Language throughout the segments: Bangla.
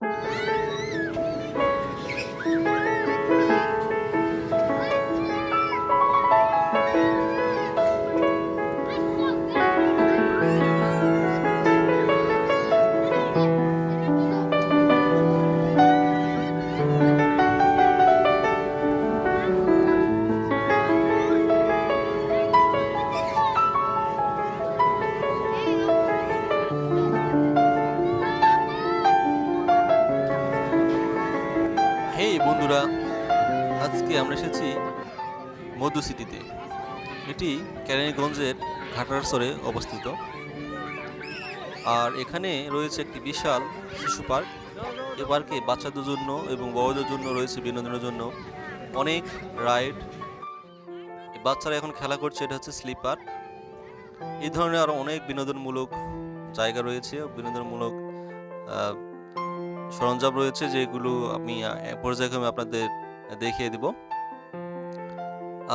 Música মধু এটি কেরানীগঞ্জের ঘাটারসরে অবস্থিত। আর এখানে রয়েছে একটি বিশাল শিশু পার্ক। এ পার্কে বাচ্চাদের জন্য এবং বড়দের জন্য রয়েছে বিনোদনের জন্য অনেক রাইড। বাচ্চারা এখন খেলা করছে, এটা হচ্ছে স্লিপার। এই ধরনের আরও অনেক বিনোদনমূলক জায়গা রয়েছে। বিনোদনমূলক সরঞ্জাম রয়েছে যেগুলো আমি পর্যায়ক্রমে আপনাদের দেখিয়ে দিব।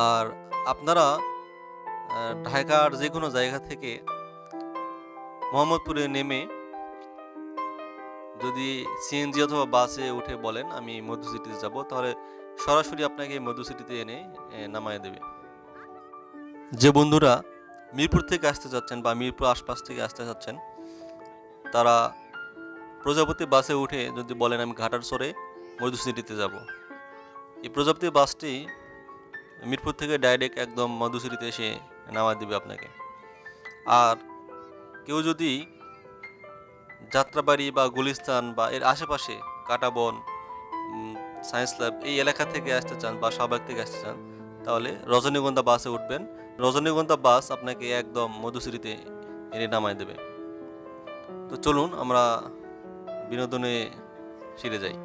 আর আপনারা ঢাকার যে কোনো জায়গা থেকে মোহাম্মদপুরে নেমে যদি সিএনজি অথবা বাসে উঠে বলেন, আমি মধু সিটিতে যাব, তাহলে সরাসরি আপনাকে মধু সিটিতে এনে নামায় দেবে। যে বন্ধুরা মিরপুর থেকে আসতে যাচ্ছেন বা মিরপুর আশপাশ থেকে আসতে যাচ্ছেন, তারা প্রজাপতি বাসে উঠে যদি বলেন, আমি ঘাটার সরে মধু সিটিতে যাব। এই প্রজাপতি বাসটি মিরপুর থেকে ডাইরেক্ট একদম মধু সিটিতে এসে নামা দেবে আপনাকে। আর কেউ যদি যাত্রাবাড়ি বা গুলিস্তান বা এর আশেপাশে কাটাবন সায়েন্স ল্যাব এই এলাকা থেকে আসতে চান বা শাহবাগ থেকে আসতে চান, তাহলে রজনীগন্ধা বাসে উঠবেন। রজনীগন্ধা বাস আপনাকে একদম মধুশ্রীতে এনে নামায় দেবে। তো চলুন আমরা বিনোদনে ফিরে যাই।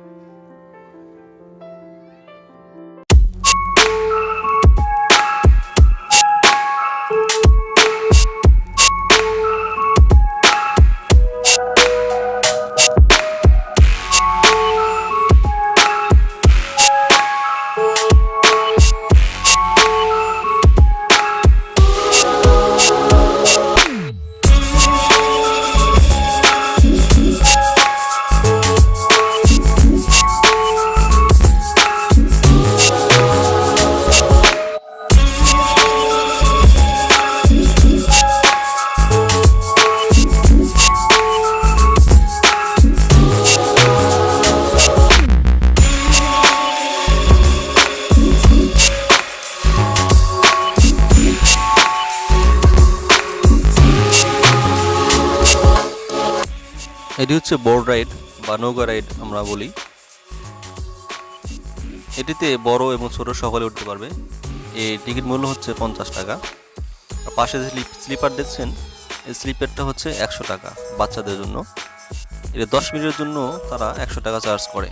এটি হচ্ছে বোর্ড রাইড বা নৌকা রাইড আমরা বলি। এটিতে বড় এবং ছোট সকলে উঠতে পারবে। এই টিকিট মূল্য হচ্ছে পঞ্চাশ টাকা। আর পাশে যে স্লিপ- স্লিপার দেখছেন, এই স্লিপারটা হচ্ছে একশো টাকা বাচ্চাদের জন্য। এটা দশ মিনিটের জন্য তারা একশো টাকা চার্জ করে।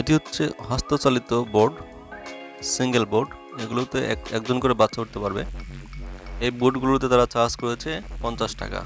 এটি হচ্ছে হস্তচালিত বোর্ড, সিঙ্গেল বোর্ড, এগুলোতে এক একজন করে বাচ্চা উঠতে পারবে। এই বোর্ডগুলোতে তারা চার্জ করেছে পঞ্চাশ টাকা।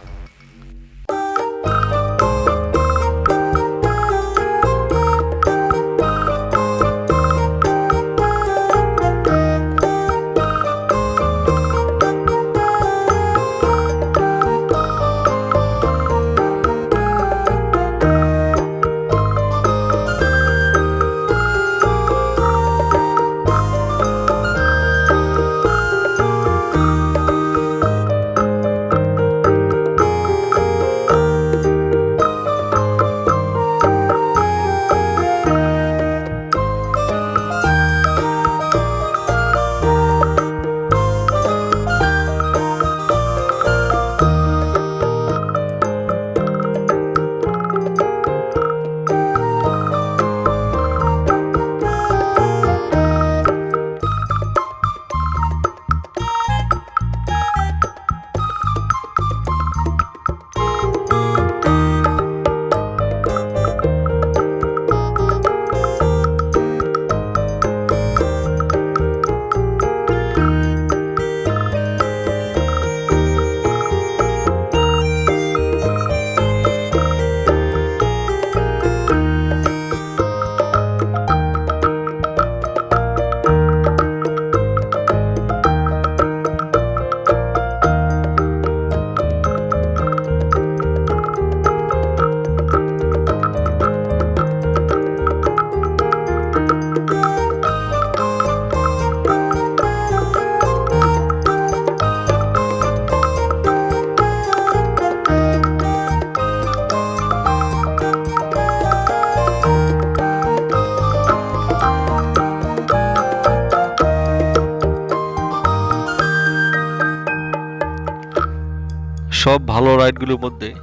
ভালো রাইডগুলোর মধ্যে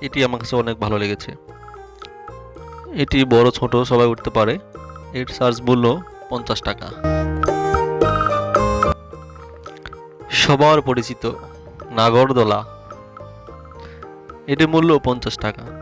এটি আমার কাছে অনেক ভালো লেগেছে। এটি বড়, ছোট, সবাই উঠতে পারে। এর চার্জ মূল্য পঞ্চাশ টাকা। সবার পরিচিত নাগরদোলা। এটি মূল্য পঞ্চাশ টাকা।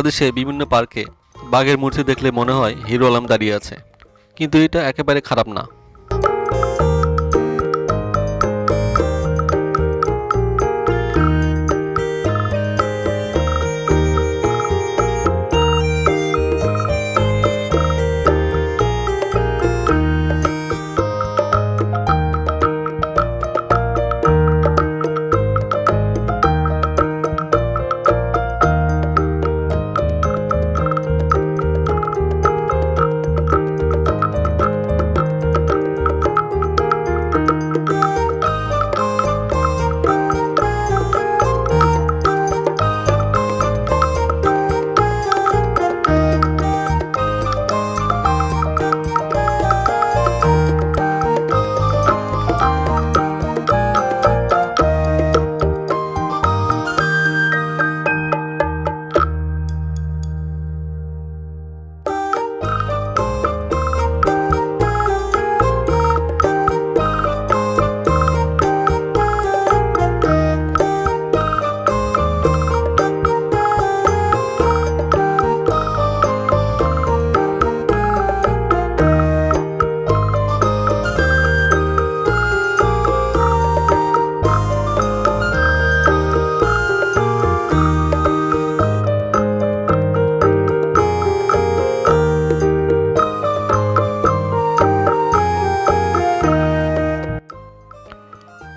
বাংলাদেশে বিভিন্ন পার্কে বাঘের মূর্তি দেখলে মনে হয় হিরো আলম দাঁড়িয়ে আছে। কিন্তু এটা একেবারে খারাপ না।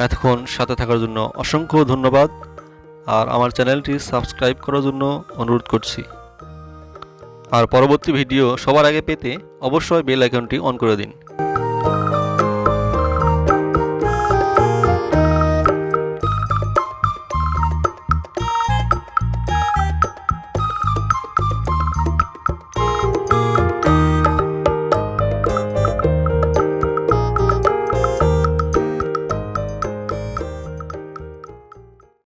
এতক্ষণ সাথে থাকার জন্য অসংখ্য ধন্যবাদ। আর আমার চ্যানেলটি সাবস্ক্রাইব করার জন্য অনুরোধ করছি। আর পরবর্তী ভিডিও সবার আগে পেতে অবশ্যই বেল আইকনটি অন করে দিন।